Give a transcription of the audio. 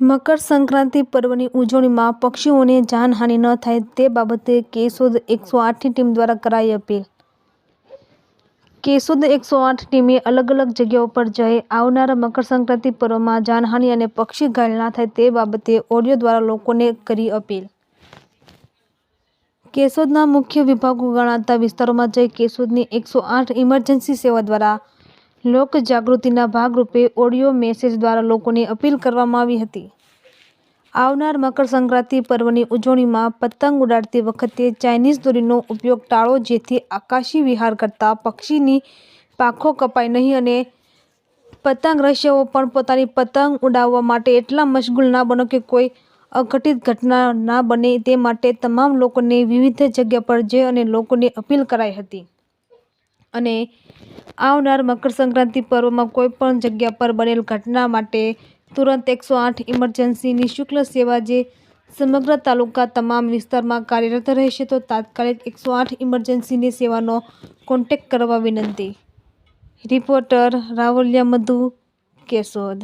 મકર સંક્રાંતિ પર્વની ઉજવણીમાં પક્ષીઓને જાનહાનિ ન થાય તે બાબતે કેશોદ એકસો આઠની ટીમ દ્વારા કરાઈ અપીલ. કેશોદ એકસો આઠ ટીમે અલગ અલગ જગ્યાઓ પર જઈ આવનારા મકર સંક્રાંતિ પર્વમાં જાનહાનિ અને પક્ષી ઘાયલ ના થાય તે બાબતે ઓડિયો દ્વારા લોકોને કરી અપીલ. કેશોદના મુખ્ય વિભાગો ગણાતા વિસ્તારોમાં જઈ કેશોદની એકસો આઠ ઇમરજન્સી સેવા દ્વારા લોકજાગૃતિના ભાગરૂપે ઓડિયો મેસેજ દ્વારા લોકોને અપીલ કરવામાં આવી હતી. આવનાર મકર સંક્રાંતિ પર્વની ઉજવણીમાં પતંગ ઉડાડતી વખતે ચાઇનીઝ દોરીનો ઉપયોગ ટાળો, જેથી આકાશી વિહાર કરતા પક્ષીની પાંખો કપાય નહીં અને પતંગ રસિયાઓ પણ પોતાની પતંગ ઉડાવવા માટે એટલા મશગુલ ના બનો કે કોઈ અઘટિત ઘટના ના બને તે માટે તમામ લોકોને વિવિધ જગ્યા પર જઈ અને લોકોને અપીલ કરાઈ હતી. અને આવનાર મકર સંક્રાંતિ પર્વમાં કોઈપણ જગ્યા પર બનેલ ઘટના માટે તુરંત એકસો આઠ ઇમરજન્સી નિઃશુલ્ક સેવા જે સમગ્ર તાલુકા તમામ વિસ્તારમાં કાર્યરત રહેશે તો તાત્કાલિક એકસો આઠ ઇમરજન્સીની સેવાનો કોન્ટેક્ટ કરવા વિનંતી. રિપોર્ટર રાવલિયા મધુ કેશોદ.